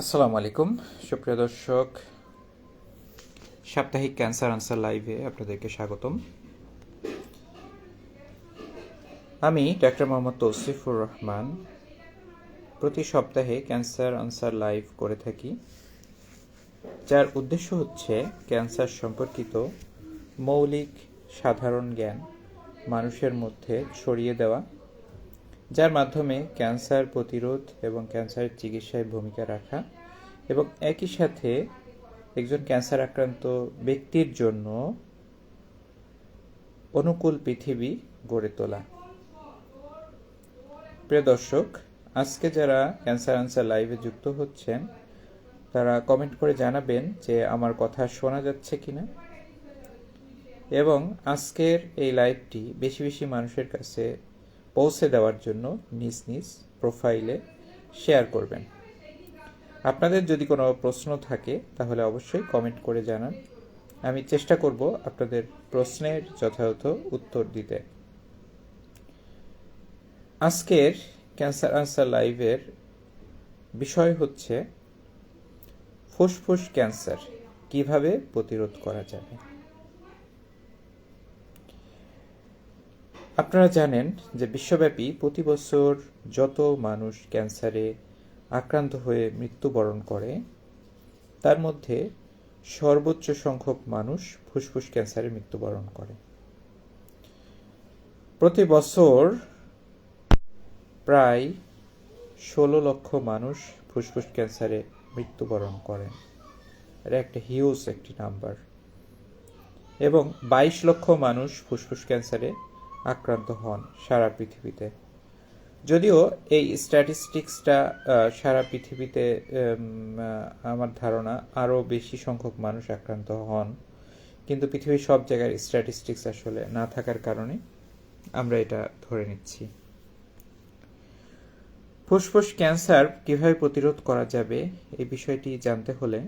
আসসালামু আলাইকুম। সুপ্রিয় দর্শক, সাপ্তাহিক ক্যান্সার আনসার লাইভে আপনাদেরকে স্বাগতম। আমি ডাক্তার মোহাম্মদ তৌসিফুর রহমান। প্রতি সপ্তাহে ক্যান্সার আনসার লাইভ করে থাকি। যার উদ্দেশ্য হচ্ছে ক্যান্সার সম্পর্কিত মৌলিক সাধারণ জ্ঞান মানুষের মধ্যে ছড়িয়ে দেওয়া। যার মাধ্যমে ক্যান্সার প্রতিরোধ এবং ক্যান্সারের চিকিৎসায় ভূমিকা রাখা এবং একই সাথে একজন ক্যান্সার আক্রান্ত ব্যক্তির জন্য অনুকূল পৃথিবী গড়ে তোলা। প্রিয় দর্শক, আজকে যারা ক্যান্সার আনসার লাইভে যুক্ত হচ্ছেন, তারা কমেন্ট করে জানাবেন যে আমার কথা শোনা যাচ্ছে কিনা। এবং আজকের এই লাইভটি বেশি বেশি মানুষের কাছে পৌঁছে দেওয়ার জন্য নিজ নিজ প্রোফাইলে শেয়ার করবেন। আপনাদের যদি কোনো প্রশ্ন থাকে, তাহলে অবশ্যই কমেন্ট করে জানান। আমি চেষ্টা করব আপনাদের প্রশ্নের যথাযথ উত্তর দিতে। আজকের ক্যান্সার আনসার লাইভের বিষয় হচ্ছে ফুসফুস ক্যান্সার, কীভাবে প্রতিরোধ করা যাবে? আপনারা জানেন যে বিশ্বব্যাপী প্রতি বছর যত মানুষ ক্যান্সারে আক্রান্ত হয়ে মৃত্যুবরণ করে, তার মধ্যে সর্বোচ্চ সংখ্যক মানুষ ফুসফুস ক্যান্সারে মৃত্যুবরণ করে। প্রতি বছর প্রায় ষোলো লক্ষ মানুষ ফুসফুস ক্যান্সারে মৃত্যুবরণ করেন। এটা একটা হিউজ একটি নাম্বার। এবং বাইশ লক্ষ মানুষ ফুসফুস ক্যান্সারে আক্রান্ত হন সারা পৃথিবীতে। যদিও এই স্ট্যাটিস্টিক্সটা সারা পৃথিবীতে আমার ধারণা আরও বেশি সংখ্যক মানুষ আক্রান্ত হন। কিন্তু পৃথিবীর সব জায়গার স্ট্যাটিস্টিক্স আসলে না থাকার কারণে আমরা এটা ধরে নিচ্ছি। ফুসফুস ক্যান্সার কীভাবে প্রতিরোধ করা যাবে এই বিষয়টি জানতে হলে,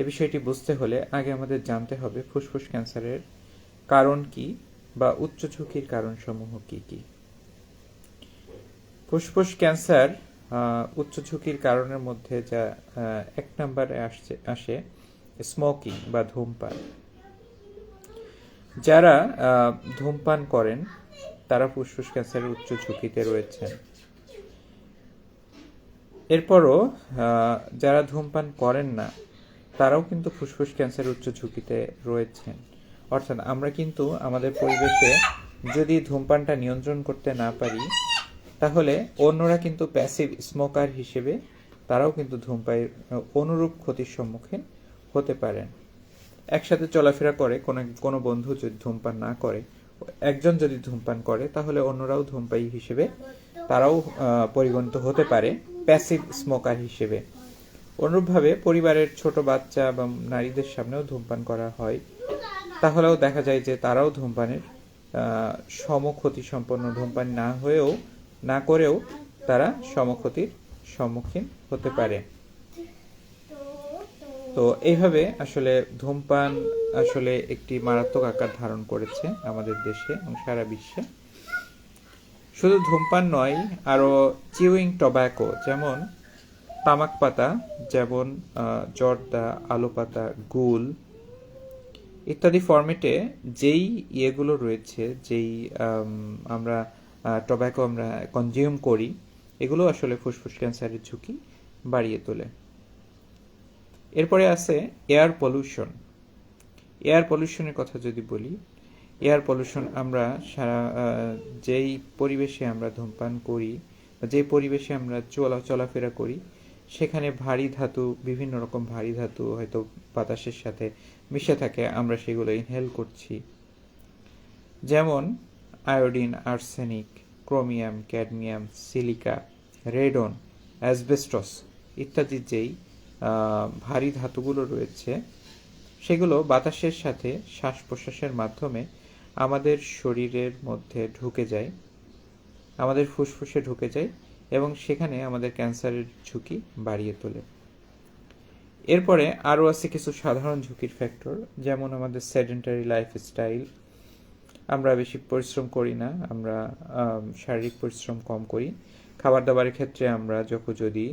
এ বিষয়টি বুঝতে হলে আগে আমাদের জানতে হবে ফুসফুস ক্যান্সারের কারণ কি। বা উচ্চ ঝুঁকির কারণসমূহ কি কি? ফুসফুস ক্যান্সার উচ্চ ঝুঁকির কারণের মধ্যে যা এক নম্বরে আসছে, আসে স্মোকিং বা ধূমপান। যারা ধূমপান করেন, তারা ফুসফুস ক্যান্সারের উচ্চ ঝুঁকিতে রয়েছেন। এরপরও যারা ধূমপান করেন না, তারাও কিন্তু ফুসফুস ক্যান্সারের উচ্চ ঝুঁকিতে রয়েছেন। অর্থাৎ আমরা কিন্তু আমাদের পরিবেশে যদি ধূমপানটা নিয়ন্ত্রণ করতে না পারি, তাহলে অন্যরা কিন্তু প্যাসিভ স্মোকার হিসেবে তারাও কিন্তু ধূমপায়ের অনুরূপ ক্ষতির সম্মুখীন হতে পারেন। একসাথে চলাফেরা করে, কোনো কোনো বন্ধু যদি ধূমপান না করে, একজন যদি ধূমপান করে, তাহলে অন্যরাও ধূমপায়ী হিসেবে তারাও পরিগণিত হতে পারে প্যাসিভ স্মোকার হিসেবে। অনুরূপভাবে পরিবারের ছোট বাচ্চা বা নারীদের সামনেও ধূমপান করা হয়। তাহলেও দেখা যায় যে তারাও ধূমপানের সমক্ষতি সম্পন্ন ধূমপান না হয়েও, না করেও তারা সমক্ষতির সম্মুখীন হতে পারে। তো এইভাবে আসলে ধূমপান আসলে একটি মারাত্মক আকার ধারণ করেছে আমাদের দেশে এবং সারা বিশ্বে। শুধু ধূমপান নয়, আরও চিউইং টব্যাকো যেমন তামাক পাতা, যেমন জর্দা, আলু পাতা, গুল ইত্যাদি ফরম্যাটে যেই ইয়েগুলো রয়েছে, যেই আমরা টব্যাকো আমরা কনজিউম করি, এগুলো আসলে ফুসফুস ক্যান্সারের ঝুঁকি বাড়িয়ে তোলে। এরপরে আছে এয়ার পলিউশন এয়ার পলিউশনের কথা যদি বলি এয়ার পলিউশন আমরা সারা যেই পরিবেশে আমরা ধূমপান করি বা যে পরিবেশে আমরা চলা, চলাফেরা করি, সেখানে ভারী ধাতু, বিভিন্ন রকম ভারী ধাতু, হয়তো বাতাসের সাথে মিশে থাকে, আমরা সেগুলো ইনহেল করছি। যেমন iodine, arsenic, chromium, cadmium, silica, radon, asbestos ইত্যাদি যেই ভারী ধাতুগুলো রয়েছে, সেগুলো বাতাসের সাথে শ্বাস প্রশ্বাসের মাধ্যমে আমাদের শরীরের মধ্যে ঢুকে যায়, আমাদের ফুসফুসে ঢুকে যায় এবং সেখানে আমাদের ক্যান্সারের ঝুঁকি বাড়িয়ে তোলে। এরপরে আরও আছে কিছু সাধারণ ঝুঁকির ফ্যাক্টর যেমন আমাদের সেডেন্টারি লাইফস্টাইল আমরা বেশি পরিশ্রম করি না, আমরা শারীরিক পরিশ্রম কম করি। খাবার দাবারের ক্ষেত্রে আমরা যখন যদি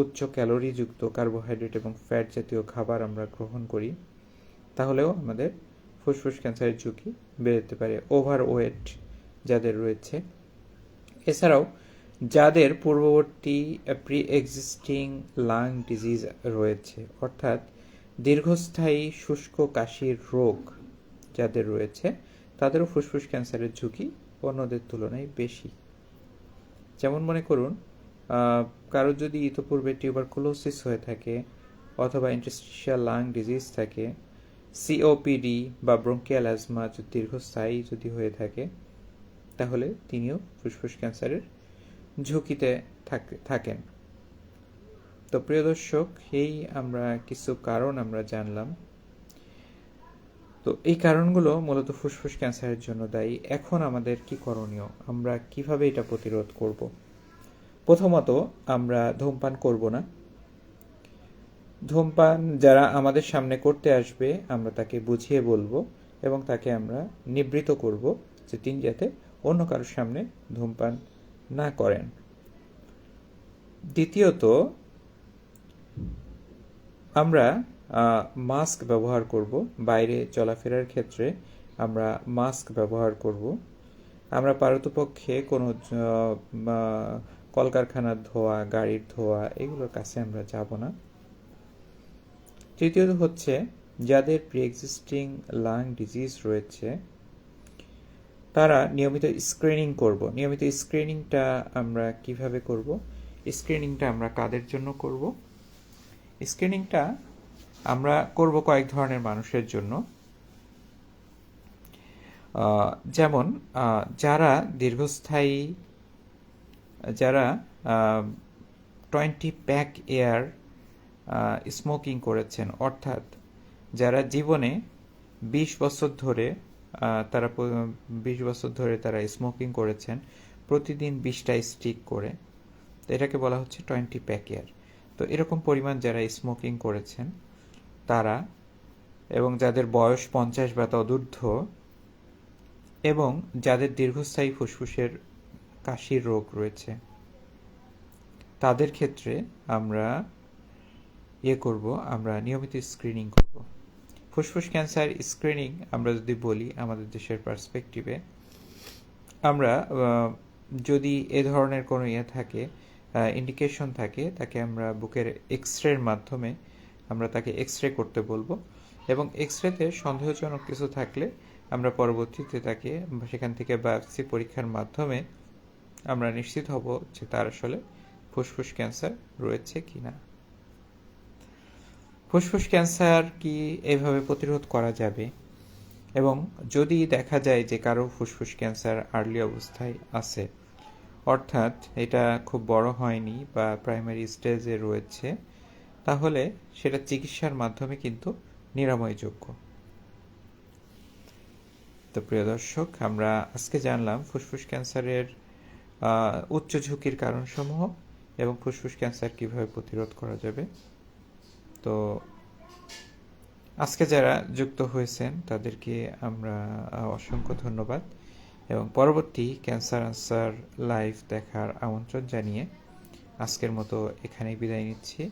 উচ্চ ক্যালোরিযুক্ত কার্বোহাইড্রেট এবং ফ্যাট জাতীয় খাবার আমরা গ্রহণ করি, তাহলেও আমাদের ফুসফুস ক্যান্সারের ঝুঁকি বেড়ে যেতে পারে। ওভার ওয়েট যাদের রয়েছে। এছাড়াও যাদের পূর্ববর্তী প্রি এক্সিস্টিং লাং ডিজিজ রয়েছে, অর্থাৎ দীর্ঘস্থায়ী শুষ্ক কাশির রোগ যাদের রয়েছে, তাদেরও ফুসফুস ক্যান্সারের ঝুঁকি অন্যদের তুলনায় বেশি। যেমন মনে করুন কারোর যদি ইতোপূর্বে টিউবারকুলোসিস হয়ে থাকে অথবা ইন্টারস্টিশিয়াল লাং ডিজিজ থাকে সিওপিডি বা ব্রঙ্কিয়াল অ্যাজমা দীর্ঘস্থায়ী যদি হয়ে থাকে, তাহলে তিনিও ফুসফুস ক্যান্সারের ঝুঁকিতে থাক- থাকেন। তো প্রিয় দর্শক, এই আমরা কিছু কারণ আমরা জানলাম। তো এই কারণগুলো মূলত ফুসফুস ক্যান্সারের জন্য দায়ী। এখন আমাদের কি করণীয়? আমরা কীভাবে এটা প্রতিরোধ করব? প্রথমত, আমরা ধূমপান করব না। ধূমপান যারা আমাদের সামনে করতে আসবে, আমরা তাকে বুঝিয়ে বলব এবং তাকে আমরা নিবৃত করব যে তিনি যাতে অন্য কারোর সামনে ধূমপান না করেন। দ্বিতীয়ত, আমরা মাস্ক ব্যবহার করব। বাইরে চলাফেরার ক্ষেত্রে আমরা মাস্ক ব্যবহার করব। আমরা পারতপক্ষে কোনো কলকারখানার ধোয়া, গাড়ির ধোয়া এগুলোর কাছে আমরা যাব না। তৃতীয়ত হচ্ছে, যাদের প্রি এক্সিস্টিং লাং ডিজিজ রয়েছে তারা নিয়মিত স্ক্রিনিং করব। নিয়মিত স্ক্রিনিংটা আমরা কীভাবে করব? স্ক্রিনিংটা আমরা কাদের জন্য করব? স্ক্রিনিংটা আমরা করব কয়েক ধরনের মানুষের জন্য। যেমন যারা দীর্ঘস্থায়ী, যারা টোয়েন্টি প্যাক এয়ার স্মোকিং করেছেন, অর্থাৎ যারা জীবনে বিশ বছর ধরে তারা বিশ বছর ধরে তারা স্মোকিং করেছেন। প্রতিদিন বিশটা স্টিক করে। এটাকে বলা হচ্ছে টোয়েন্টি প্যাক এয়ার তো এরকম পরিমাণ যারা স্মোকিং করেছেন, তারা এবং যাদের বয়স পঞ্চাশ বা তদূর্ধ্ব এবং যাদের দীর্ঘস্থায়ী ফুসফুসের কাশির রোগ রয়েছে, তাদের ক্ষেত্রে আমরা ইয়ে করব, আমরা নিয়মিত স্ক্রিনিং করব। ফুসফুস ক্যান্সার স্ক্রিনিং আমরা যদি বলি আমাদের দেশের পার্সপেক্টিভে আমরা যদি এ ধরনের কোনো ইয়ে থাকে ইন্ডিকেশন থাকে, তাকে আমরা বুকের এক্স রের মাধ্যমে আমরা তাকে এক্স রে করতে বলব এবং এক্স রেতে সন্দেহজনক কিছু থাকলে আমরা পরবর্তীতে তাকে সেখান থেকে বায়োপসি পরীক্ষার মাধ্যমে আমরা নিশ্চিত হব যে তার আসলে ফুসফুস ক্যান্সার রয়েছে কি না ফুসফুস ক্যান্সার কি এভাবে প্রতিরোধ করা যাবে? এবং যদি দেখা যায় যে কারও ফুসফুস ক্যান্সার আর্লি অবস্থায় আছে, অর্থাৎ এটা খুব বড় হয়নি বা প্রাইমারি স্টেজে রয়েছে, তাহলে সেটা চিকিৎসার মাধ্যমে কিন্তু নিরাময়যোগ্য। তো প্রিয় দর্শক, আমরা আজকে জানলাম ফুসফুস ক্যান্সারের উচ্চ ঝুঁকির কারণসমূহ এবং ফুসফুস ক্যান্সার কীভাবে প্রতিরোধ করা যাবে। তো আজকে যারা যুক্ত হয়েছেন, তাদেরকে আমরা অসংখ্য ধন্যবাদ এবং পরবর্তী ক্যান্সার আনসার লাইভ দেখার আমন্ত্রণ জানিয়ে আজকের মতো এখানেই বিদায় নিচ্ছি।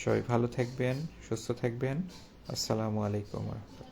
সবাই ভালো থাকবেন, সুস্থ থাকবেন। আসসালামু আলাইকুম রহমতুল্লাহ।